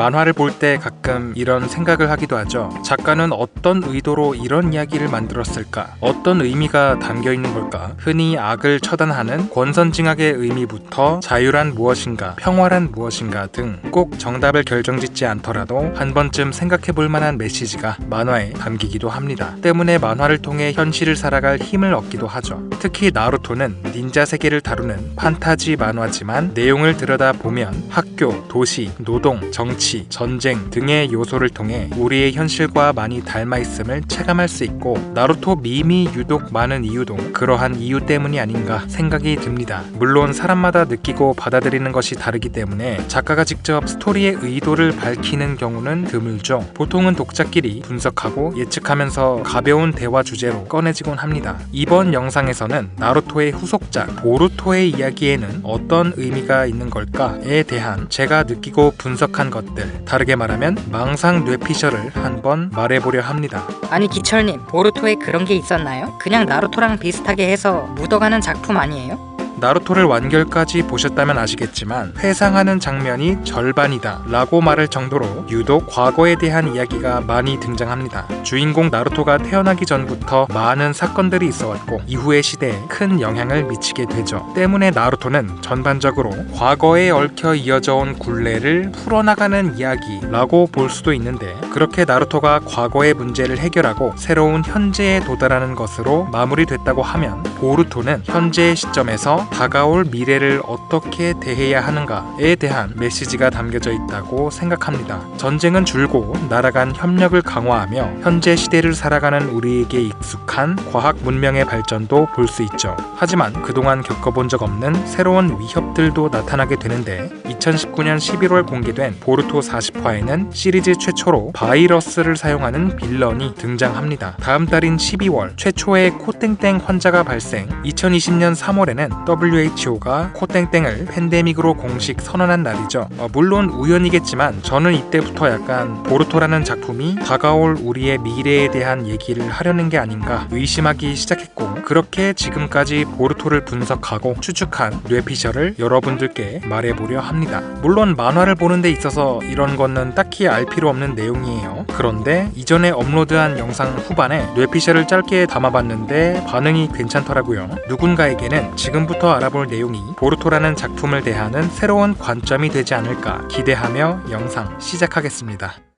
만화를 볼 때 가끔 이런 생각을 하기도 하죠. 작가는 어떤 의도로 이런 이야기를 만들었을까? 어떤 의미가 담겨 있는 걸까? 흔히 악을 처단하는 권선징악의 의미부터 자유란 무엇인가, 평화란 무엇인가 등 꼭 정답을 결정짓지 않더라도 한 번쯤 생각해 볼 만한 메시지가 만화에 담기기도 합니다. 때문에 만화를 통해 현실을 살아갈 힘을 얻기도 하죠. 특히 나루토는 닌자 세계를 다루는 판타지 만화지만 내용을 들여다 보면 학교, 도시, 노동, 정치, 전쟁 등의 요소를 통해 우리의 현실과 많이 닮아 있음을 체감할 수 있고 나루토 밈이 유독 많은 이유도 그러한 이유 때문이 아닌가 생각이 듭니다. 물론 사람마다 느끼고 받아들이는 것이 다르기 때문에 작가가 직접 스토리의 의도를 밝히는 경우는 드물죠. 보통은 독자끼리 분석하고 예측하면서 가벼운 대화 주제로 꺼내지곤 합니다. 이번 영상에서는 나루토의 후속작 보루토의 이야기에는 어떤 의미가 있는 걸까에 대한 제가 느끼고 분석한 것들 다르게 말하면 망상 뇌피셜을 한번 말해보려 합니다. 아니 기철님 보루토에 그런 게 있었나요? 그냥 나루토랑 비슷하게 해서 묻어가는 작품 아니에요? 나루토를 완결까지 보셨다면 아시겠지만 회상하는 장면이 절반이다 라고 말할 정도로 유독 과거에 대한 이야기가 많이 등장합니다. 주인공 나루토가 태어나기 전부터 많은 사건들이 있어왔고 이후의 시대에 큰 영향을 미치게 되죠. 때문에 나루토는 전반적으로 과거에 얽혀 이어져 온 굴레를 풀어나가는 이야기라고 볼 수도 있는데 그렇게 나루토가 과거의 문제를 해결하고 새로운 현재에 도달하는 것으로 마무리됐다고 하면 보루토는 현재의 시점에서 다가올 미래를 어떻게 대해야 하는가에 대한 메시지가 담겨져 있다고 생각합니다. 전쟁은 줄고 나라 간 협력을 강화하며 현재 시대를 살아가는 우리에게 익숙한 과학 문명의 발전도 볼 수 있죠. 하지만 그동안 겪어본 적 없는 새로운 위협들도 나타나게 되는데 2019년 11월 공개된 보르토 40화에는 시리즈 최초로 바이러스를 사용하는 빌런이 등장합니다. 다음 달인 12월 최초의 코땡땡 환자가 발생 2020년 3월에는 WHO가 코땡땡을 팬데믹으로 공식 선언한 날이죠. 어, 물론 우연이겠지만 저는 이때부터 약간 보르토라는 작품이 다가올 우리의 미래에 대한 얘기를 하려는 게 아닌가 의심하기 시작했고 그렇게 지금까지 보르토를 분석하고 추측한 뇌피셜을 여러분들께 말해보려 합니다. 물론 만화를 보는 데 있어서 이런 거는 딱히 알 필요 없는 내용이에요. 그런데 이전에 업로드한 영상 후반에 뇌피셜을 짧게 담아봤는데 반응이 괜찮더라고요. 누군가에게는 지금부터 알아볼 내용이 보르토라는 작품을 대하는 새로운 관점이 되지 않을까 기대하며 영상 시작하겠습니다.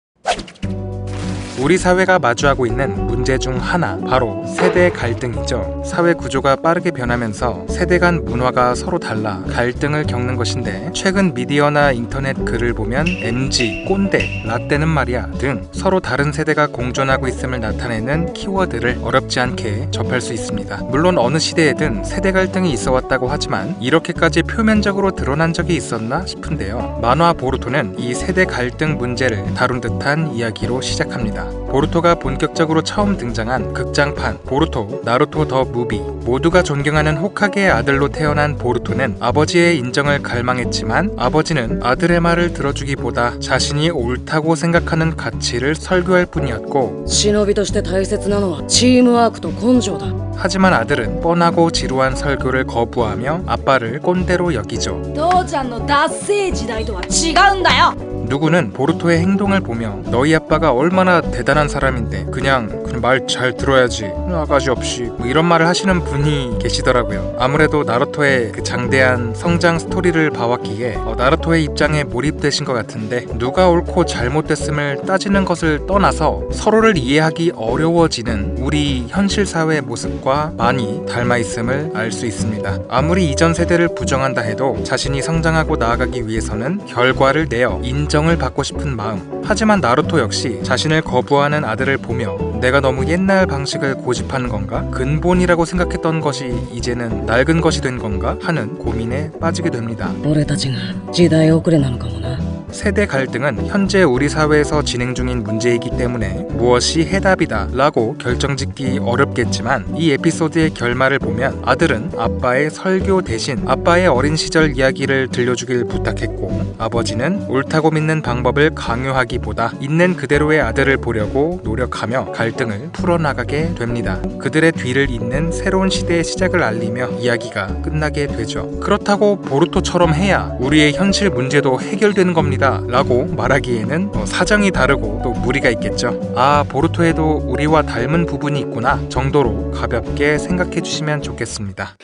우리 사회가 마주하고 있는 문제 중 하나 바로 세대 갈등이죠. 사회 구조가 빠르게 변하면서 세대 간 문화가 서로 달라 갈등을 겪는 것인데 최근 미디어나 인터넷 글을 보면 MG, 꼰대, 라떼는 말이야 등 서로 다른 세대가 공존하고 있음을 나타내는 키워드를 어렵지 않게 접할 수 있습니다. 물론 어느 시대에든 세대 갈등이 있어 왔다고 하지만 이렇게까지 표면적으로 드러난 적이 있었나 싶은데요. 만화 보루토는 이 세대 갈등 문제를 다룬 듯한 이야기로 시작합니다. 보루토가 본격적으로 처음 등장한 극장판 보루토 나루토 더 무비 모두가 존경하는 호카게의 아들로 태어난 보루토는 아버지의 인정을 갈망했지만 아버지는 아들의 말을 들어주기보다 자신이 옳다고 생각하는 가치를 설교할 뿐이었고 忍びとして大切なのはチームワークと根性だ 하지만 아들은 뻔하고 지루한 설교를 거부하며 아빠를 꼰대로 여기죠 父ちゃんの脱製時代とは違うんだよ 누구는 보루토의 행동을 보며 너희 아빠가 얼마나 대단한 사람인데 그냥, 그냥 말 잘 들어야지. 아가지 없이. 뭐 이런 말을 하시는 분이 계시더라고요. 아무래도 나루 토의 그 장대한 성장 스토리를 봐왔기에 어, 나루토의 입장에 몰입되신 것 같은데 누가 옳고 잘못됐음을 따지는 것을 떠나서 서로를 이해하기 어려워지는 우리 현실 사회의 모습과 많이 닮아 있음을 알 수 있습니다 아무리 이전 세대를 부정한다 해도 자신이 성장하고 나아가기 위해서는 결과를 내어 인정 인정을 받고 싶은 마음. 하지만 나루토 역시 자신을 거부하는 아들을 보며 내가 너무 옛날 방식을 고집하는 건가? 근본이라고 생각했던 것이 이제는 낡은 것이 된 건가? 하는 고민에 빠지게 됩니다. 俺たちが時代遅れなのかもな 세대 갈등은 현재 우리 사회에서 진행 중인 문제이기 때문에 무엇이 해답이다 라고 결정 짓기 어렵겠지만 이 에피소드의 결말을 보면 아들은 아빠의 설교 대신 아빠의 어린 시절 이야기를 들려주길 부탁했고 아버지는 옳다고 믿는 방법을 강요하기보다 있는 그대로의 아들을 보려고 노력하며 갈등을 풀어나가게 됩니다. 그들의 뒤를 잇는 새로운 시대의 시작을 알리며 이야기가 끝나게 되죠. 그렇다고 보루토처럼 해야 우리의 현실 문제도 해결되는 겁니다. 과학이다 라고 말하기에는 뭐 사정이 다르고 또 무리가 있겠죠. 아, 보루토에도 우리와 닮은 부분이 있구나 정도로 가볍게 생각해 주시면 좋겠습니다.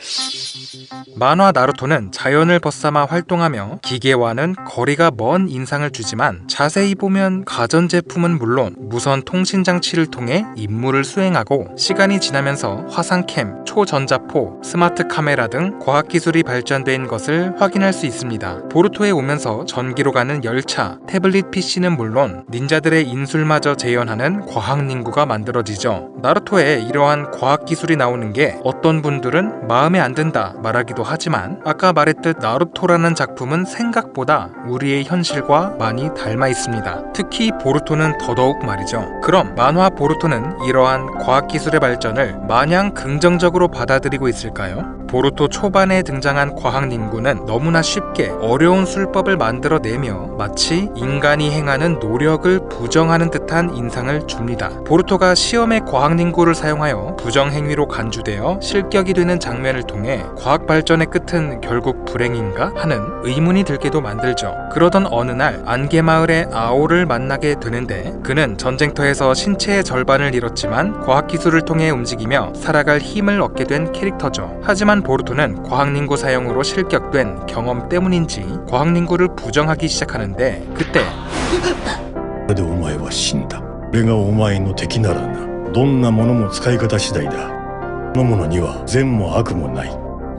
만화 나루토는 자연을 벗삼아 활동하며 기계와는 거리가 먼 인상을 주지만 자세히 보면 가전제품은 물론 무선 통신 장치를 통해 임무를 수행하고 시간이 지나면서 화상캠, 초전자포, 스마트 카메라 등 과학기술이 발전된 것을 확인할 수 있습니다. 보루토에 오면서 전기로 가는 열차, 태블릿 PC는 물론 닌자들의 인술마저 재현하는 과학닝구가 만들어지죠. 나루토에 이러한 과학기술이 나오는 게 어떤 분들은 마음에 안 든다 말하기도 하지만 아까 말했듯 나루토라는 작품은 생각보다 우리의 현실과 많이 닮아 있습니다. 특히 보루토는 더더욱 말이죠. 그럼 만화 보루토는 이러한 과학기술의 발전을 마냥 긍정적으로 받아들이고 있을까요? 보루토 초반에 등장한 과학닝구는 너무나 쉽게 어려운 술법을 만들어내며 마치 인간이 행하는 노력을 부정하는 듯한 인상을 줍니다. 보루토가 시험에 과학닝구를 사용하여 부정행위로 간주되어 실격이 되는 장면을 통해 과학 발전의 끝은 결국 불행인가 하는 의문이 들게도 만들죠. 그러던 어느 날 안개마을의 아오를 만나게 되는데 그는 전쟁터에서 신체의 절반을 잃었지만 과학기술을 통해 움직이며 살아갈 힘을 얻게 된 캐릭터죠. 하지만 보루토는 과학닝구 사용으로 실격된 경험 때문인지 과학닝구를 부정하기 시작하는데 그때 これでお前は死んだ俺がお前の敵ならなどんなものも使い方次第だこのものには善も悪もない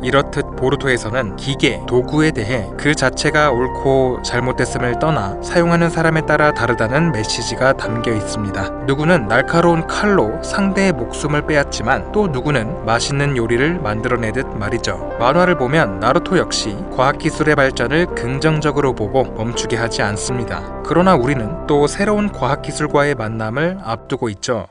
이렇듯 보루토에서는 기계, 도구에 대해 그 자체가 옳고 잘못됐음을 떠나 사용하는 사람에 따라 다르다는 메시지가 담겨 있습니다. 누구는 날카로운 칼로 상대의 목숨을 빼앗지만 또 누구는 맛있는 요리를 만들어내듯 말이죠. 만화를 보면 나루토 역시 과학기술의 발전을 긍정적으로 보고 멈추게 하지 않습니다. 그러나 우리는 또 새로운 과학기술과의 만남을 앞두고 있죠.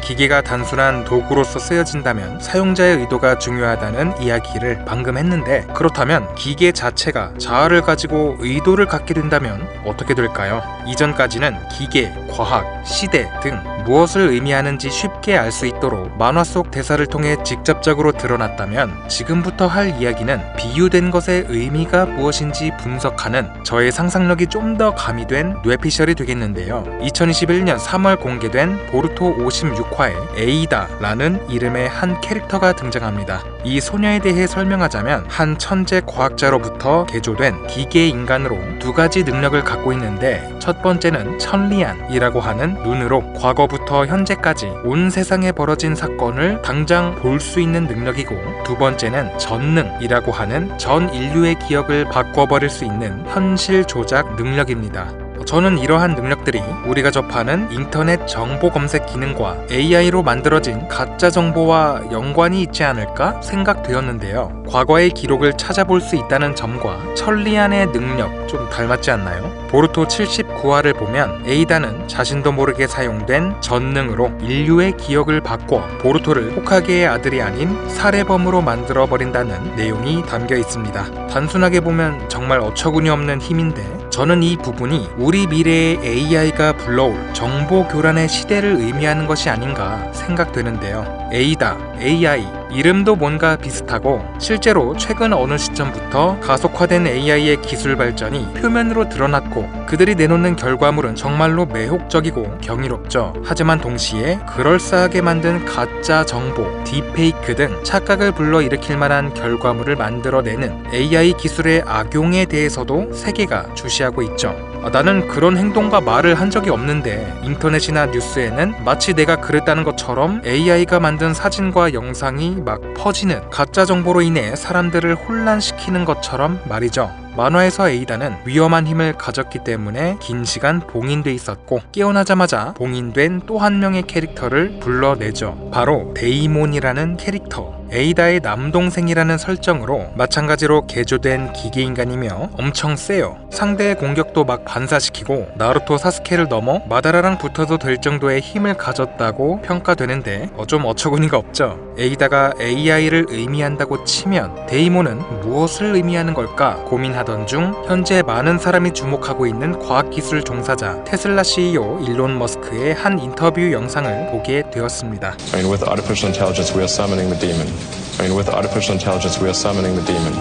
기계가 단순한 도구로서 쓰여진다면 사용자의 의도가 중요하다는 이야기를 방금 했는데 그렇다면 기계 자체가 자아를 가지고 의도를 갖게 된다면 어떻게 될까요? 이전까지는 기계, 과학, 시대 등 무엇을 의미하는지 쉽게 알 수 있도록 만화 속 대사를 통해 직접적으로 드러났다면 지금부터 할 이야기는 비유된 것의 의미가 무엇인지 분석하는 저의 상상력이 좀 더 가미된 뇌피셜이 되겠는데요. 2021년 3월 공개된 보루토 56화에 에이다라는 이름의 한 캐릭터가 등장합니다. 이 소녀에 대해 설명하자면 한 천재 과학자로부터 개조된 기계 인간으로 두 가지 능력을 갖고 있는데 첫 번째는 천리안이라고 하는 눈으로 과거 부터 현재까지 온 세상에 벌어진 사건을 당장 볼 수 있는 능력이고 두 번째는 전능이라고 하는 전 인류의 기억을 바꿔버릴 수 있는 현실 조작 능력입니다. 저는 이러한 능력들이 우리가 접하는 인터넷 정보 검색 기능과 AI로 만들어진 가짜 정보와 연관이 있지 않을까 생각되었는데요. 과거의 기록을 찾아볼 수 있다는 점과 천리안의 능력 좀 닮았지 않나요? 보루토 79화를 보면 에이다는 자신도 모르게 사용된 전능으로 인류의 기억을 바꿔 보루토를 호카게의 아들이 아닌 살해범으로 만들어 버린다는 내용이 담겨 있습니다. 단순하게 보면 정말 어처구니 없는 힘인데 저는 이 부분이 우리 미래의 AI가 불러올 정보 교란의 시대를 의미하는 것이 아닌가 생각되는데요. 에이다, AI, 이름도 뭔가 비슷하고 실제로 최근 어느 시점부터 가속화된 AI의 기술 발전이 표면으로 드러났고 그들이 내놓는 결과물은 정말로 매혹적이고 경이롭죠. 하지만 동시에 그럴싸하게 만든 가짜 정보, 딥페이크 등 착각을 불러일으킬 만한 결과물을 만들어내는 AI 기술의 악용에 대해서도 세계가 주시하고 있죠. 아, 나는 그런 행동과 말을 한 적이 없는데 인터넷이나 뉴스에는 마치 내가 그랬다는 것처럼 AI가 만든 사진과 영상이 막 퍼지는 가짜 정보로 인해 사람들을 혼란시키는 것처럼 말이죠. 만화에서 에이다는 위험한 힘을 가졌기 때문에 긴 시간 봉인돼 있었고 깨어나자마자 봉인된 또 한 명의 캐릭터를 불러내죠. 바로 데이몬이라는 캐릭터. 에이다의 남동생이라는 설정으로 마찬가지로 개조된 기계인간이며 엄청 세요. 상대의 공격도 막 반사시키고 나루토 사스케를 넘어 마다라랑 붙어도 될 정도의 힘을 가졌다고 평가되는데 어, 좀 어처구니가 없죠. 에이다가 AI를 의미한다고 치면 데이몬은 무엇을 의미하는 걸까 고민하던 중 현재 많은 사람이 주목하고 있는 과학기술 종사자 테슬라 CEO 일론 머스크의 한 인터뷰 영상을 보게 되었습니다. I mean, with artificial intelligence, we are summoning the demon. I mean, with artificial intelligence, we are summoning the demon.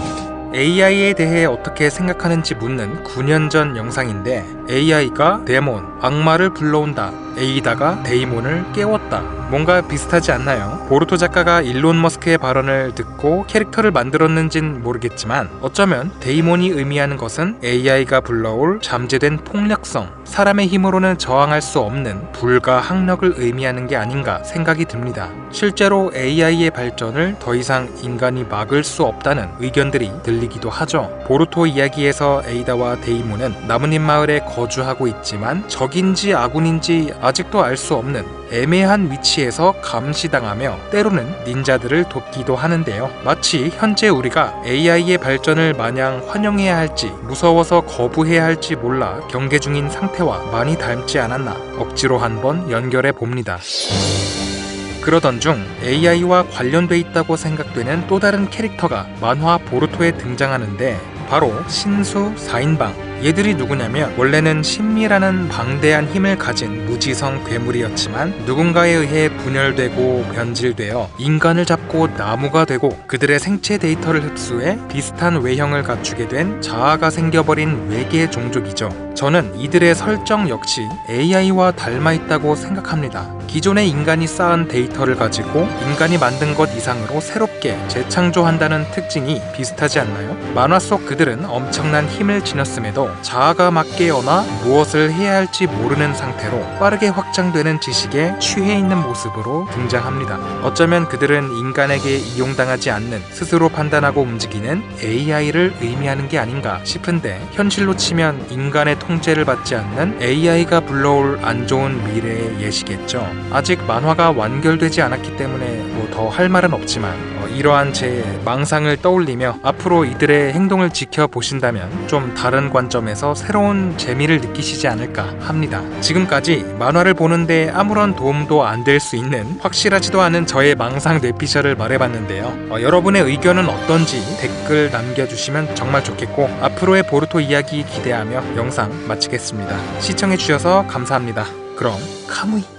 AI에 대해 어떻게 생각하는지 묻는 9년 전 영상인데 AI가 데몬, 악마를 불러온다. 에이다가 데이몬을 깨웠다. 뭔가 비슷하지 않나요? 보르토 작가가 일론 머스크의 발언을 듣고 캐릭터를 만들었는진 모르겠지만 어쩌면 데이몬이 의미하는 것은 AI가 불러올 잠재된 폭력성, 사람의 힘으로는 저항할 수 없는 불가 학력을 의미하는 게 아닌가 생각이 듭니다. 실제로 AI의 발전을 더 이상 인간이 막을 수 없다는 의견들이 들리기도 하죠. 보르토 이야기에서 에이다와 데이몬은 나뭇잎 마을에 거주하고 있지만 적인지 아군인지 아 직도 알 수 없는 애매한 위치에서 감시당하며 때로는 닌자들을 돕기도 하는데요. 마치 현재 우리가 AI의 발전을 마냥 환영해야 할지 무서워서 거부해야 할지 몰라 경계 중인 상태와 많이 닮지 않았나 억지로 한번 연결해 봅니다. 그러던 중 AI와 관련돼 있다고 생각되는 또 다른 캐릭터가 만화 보르토에 등장하는데 바로 신수 4인방 얘들이 누구냐면 원래는 신미라는 방대한 힘을 가진 무지성 괴물이었지만 누군가에 의해 분열되고 변질되어 인간을 잡고 나무가 되고 그들의 생체 데이터를 흡수해 비슷한 외형을 갖추게 된 자아가 생겨버린 외계 종족이죠. 저는 이들의 설정 역시 AI와 닮아 있다고 생각합니다. 기존의 인간이 쌓은 데이터를 가지고 인간이 만든 것 이상으로 새롭게 재창조한다는 특징이 비슷하지 않나요? 만화 속 그들은 엄청난 힘을 지녔음에도 자아가 막 깨어나 무엇을 해야 할지 모르는 상태로 빠르게 확장되는 지식에 취해 있는 모습으로 등장합니다. 어쩌면 그들은 인간에게 이용당하지 않는 스스로 판단하고 움직이는 AI를 의미하는 게 아닌가 싶은데 현실로 치면 인간의 통제를 받지 않는 AI가 불러올 안 좋은 미래의 예시겠죠. 아직 만화가 완결되지 않았기 때문에 뭐 더 할 말은 없지만 어, 이러한 제 망상을 떠올리며 앞으로 이들의 행동을 지켜보신다면 좀 다른 관점에서 새로운 재미를 느끼시지 않을까 합니다. 지금까지 만화를 보는데 아무런 도움도 안 될 수 있는 확실하지도 않은 저의 망상 뇌피셜을 말해봤는데요. 어, 여러분의 의견은 어떤지 댓글 남겨주시면 정말 좋겠고 앞으로의 보르토 이야기 기대하며 영상 마치겠습니다. 시청해주셔서 감사합니다. 그럼 카무이